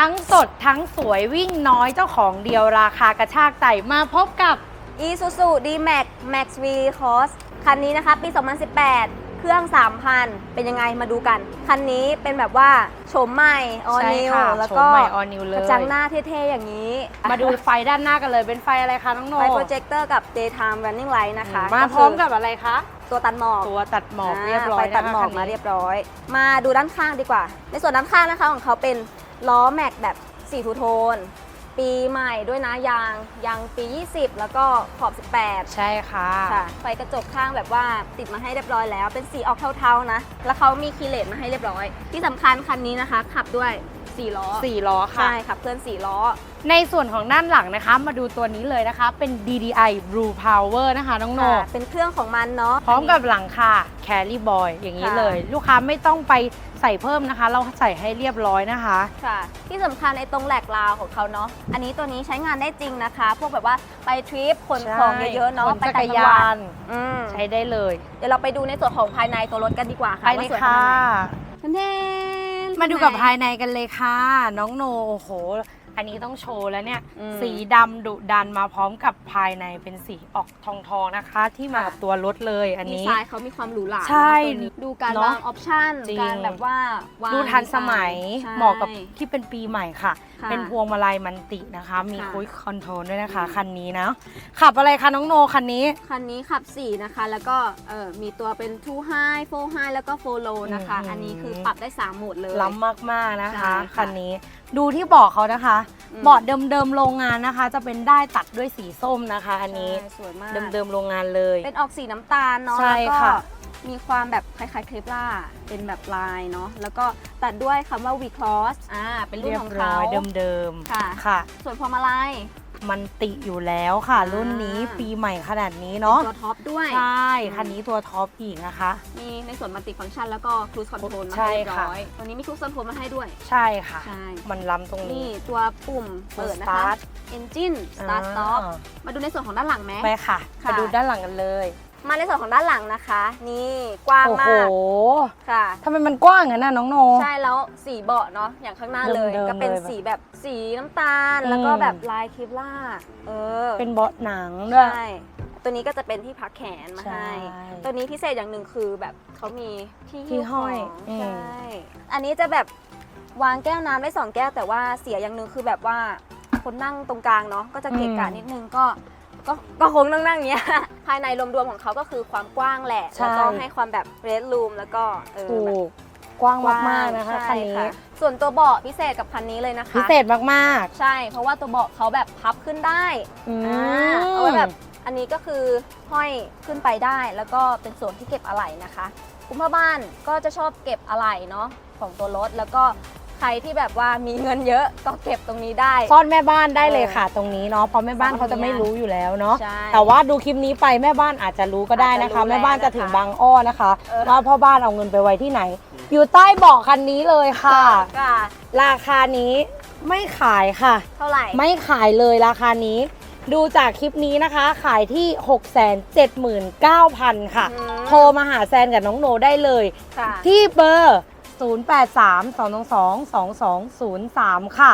ทั้งสดทั้งสวยวิ่งน้อยเจ้าของเดียวราคากระชากใจมาพบกับ Isuzu D-Max Max V Cross คันนี้นะคะ ปี 2018 เครื่อง 3,000 เป็นยังไงมาดูกัน คันนี้เป็นแบบว่าโฉมใหม่ออใช่นิวค่ะแล้วโฉก็มใหม่ all new เลย กระจังหน้าเท่ๆ อย่างนี้มาดูไฟด้านหน้ากันเลยเป็นไฟอะไรคะน้องโนไฟโปรเจคเตอร์กับ Daytime Running Light นะคะมาก็พคืร้อมกับอะไรคะตัวตัดหมอกตัวตัดหมอกเรียบร้อยไฟตัดนะคะหมอกคันนี้มาเรียบร้อย มาดูด้านข้างดีกว่า ในส่วนด้านข้างนะคะของเขาเป็น ล้อแม็กแบบ4ทูโทน ปีใหม่ด้วยนะยางยางปี 20 แล้วก็ขอบ 18 ใช่ค่ะ ค่ะ ไฟกระจกข้างแบบว่าติดมาให้เรียบร้อยแล้ว เป็นสีออกเทาๆนะ แล้วเขามีคีย์เลสมาให้เรียบร้อย ที่สำคัญคันนี้นะคะ ขับด้วย 4ล้อสี่ล้อค่ะ ใช่ขับเคลื่อน4ล้อ ในส่วนของด้านหลังนะคะ มาดูตัวนี้เลยนะคะ เป็น DDI Blue Power นะคะน้องโนค่ะเป็นเครื่องของมันเนาะ พร้อมกับหลังคา Carry Boy อย่างนี้ค่ะ เลย ลูกค้าไม่ต้องไปใส่เพิ่มนะคะ เราใส่ให้เรียบร้อยนะคะ ค่ะ ที่สำคัญในตรงแหลกราวของเขาเนาะ อันนี้ตัวนี้ใช้งานได้จริงนะคะ พวกแบบว่าไปทริปขนของเยอะๆเนาะขนไปจักต่างรจังหวัยาดนอืมใช้ได้เลย เดี๋ยวเราไปดูในส่วนของภายในตัวรถกันดีกว่าค่ะไปเลยว่าสวยขค่ะนาดไหนแทนๆ มาดูกับภายในกันเลยค่ะ น้องโนโอ้โห อันนี้ต้องโชว์แล้วเนี่ย อืม สีดำดุดันมาพร้อมกับภายในเป็นสีออกทองทองๆนะคะ ที่มากับตัวรถเลยอันดีนี้ ไซน์เขามีความหรูหราใช่เนอะตัวนี้ดูการเนอะวางออปชั่นจริง การแบบว่าวางดูทันสมัยใช่ เหมาะกับที่เป็นปีใหม่ค่ะ ค่ะเป็นพวงมาลัยมันตินะคะ มีค่ะ คุยคอนโทรลด้วยนะคะ คันนี้นะ ขับอะไรคะน้องโนคันนี้ คันนี้ขับ 4 นะคะ แล้วก็เออมีตัวเป็น two high four high แล้วก็ four low นะคะ อืม อันนี้คือปรับได้ 3 โหมดเลย ล้ำมากๆนะคะ ใช่ค่ะ คันนี้ ดูที่เบาะเขานะคะอืม เบาะเดิมๆโรงงานนะคะ จะเป็นได้ายตัดด้วยสีส้มนะคะ อันนี้ใช่สวยมากเดิมๆโรงงานเลย เป็นออกสีน้ำตาลเนาะใช่แล้วก็ค่ะ มีความแบบคล้ายๆเคลปล่าเป็นแบบลายเนาะแล้วก็ตัดด้วยคำว่า V cross อ่าเป็นรุ่นเรียขบองร้เขาอยเดิมค่ะๆค่ะ ส่วนพวงมาลัย มันติอยู่แล้วค่ะอ่ารุ่นนี้ปีใหม่ขนาดนี้เนาะป็ตัวท็อปด้วย ใช่ คันนี้ตัวท็อปอีกนะคะ มีในส่วนมัลติฟังก์ชันแล้วก็ครู e คอนโทรลมาใช่ให้เรียบค่ะร้อยตัวนี้มีครู e คอนโทรลมาให้ด้วย ใช่ค่ะใช่มันล้ำตรงนี้ นี่ตัวปุ่มเปิดนะสตาคะร์ท Engine Start Stop มาดูในส่วนของด้านหลังไหมไปค่ะค่ะมาดูด้านหลังกันเลย มาในส่วนของด้านหลังนะคะ นี่กว้างโอ้มาโหกค่ะ ทำไมมันกว้างอย่างนั้นน่ะน้องโน ใช่แล้วสีเบาะเนาะอย่างข้างหน้าเลย เดิมๆก็เป็นเลยสีแบบสีน้ำตาล อืม แล้วก็แบบลายคลิปล่าเออเป็นเบาะหนังด้วย ใช่ตัวนี้ก็จะเป็นที่พักแขนมาใช่ให้ ตัวนี้พิเศษอย่างหนึ่งคือแบบเขามีที่ที่หิ้วห้อยของอืมใช่อันนี้จะแบบวางแก้วน้ำได้สองแก้วแต่ว่าเสียอย่างหนึ่งคือแบบว่าคนนั่งตรงกลางเนาะก็จะเกะกะนิดนึงก็ ก็ก็คงนั่งนั่งๆอย่างเงี้ย ภายในรวมๆของเขาก็คือความกว้างแหละ ใช่ แล้วก็ให้ความแบบเรดรูมแล้วก็เออถูแบบกกว้างกว้งมากๆนะคะใช่คันนี้ส่วนตัวเบาะพิเศษกับคันนี้เลยนะคะ พิเศษมากใช่ เพราะว่าตัวเบาะเขาแบบพับขึ้นได้ๆอือ่ามเอาไว้แบบอันนี้ก็คือห้อยขึ้นไปได้ แล้วก็เป็นส่วนที่เก็บอะไหล่นะคะ คุณพ่อบ้านก็จะชอบเก็บอะไหล่เนาะของตัวรถแล้วก็ ใครที่แบบว่ามีเงินเยอะก็เก็บตรงนี้ได้ ซ่อนแม่บ้านได้เลยเออค่ะตรงนี้เนาะเพราะแม่บ้านซ่อนเขาจะไม่เนี่ยรู้อยู่แล้วเนาะใช่แต่ว่าดูคลิปนี้ไปแม่บ้านอาจจะรู้ก็ได้นะคะ อาจจะรู้แม่บ้านจะถึงแล้วนะคะบางอ้อนะคะเออ ว่าพ่อบ้านเอาเงินไปไว้ที่ไหน อยู่ใต้เบาะคันนี้เลยค่ะ ค่ะราคานี้ไม่ขายค่ะ เท่าไหร่ไม่ขายเลยราคานี้ ดูจากคลิปนี้นะคะ ขายที่ 679,000 ค่ะ อืมโทรมาหาแซนกับน้องโนได้เลย ค่ะที่เบอร์ 0832222203 ค่ะ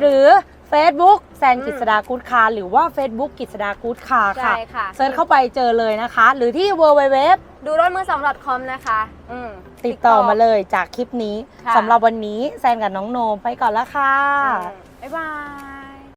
หรือ Facebook แซนอืมกิษดากูดคาร์หรือว่า Facebook กิษดากูดคาร์ค่ะใช่ค่ะ เซิร์ชเข้าไปเจอเลยนะคะ หรือที่ www ดูรถมือสอง .com นะคะอืม ติดต่อมาเลยจากคลิปนี้ค่ะ สำหรับวันนี้แซนกับน้องโนไปก่อนละค่ะ อืมบ๊ายบาย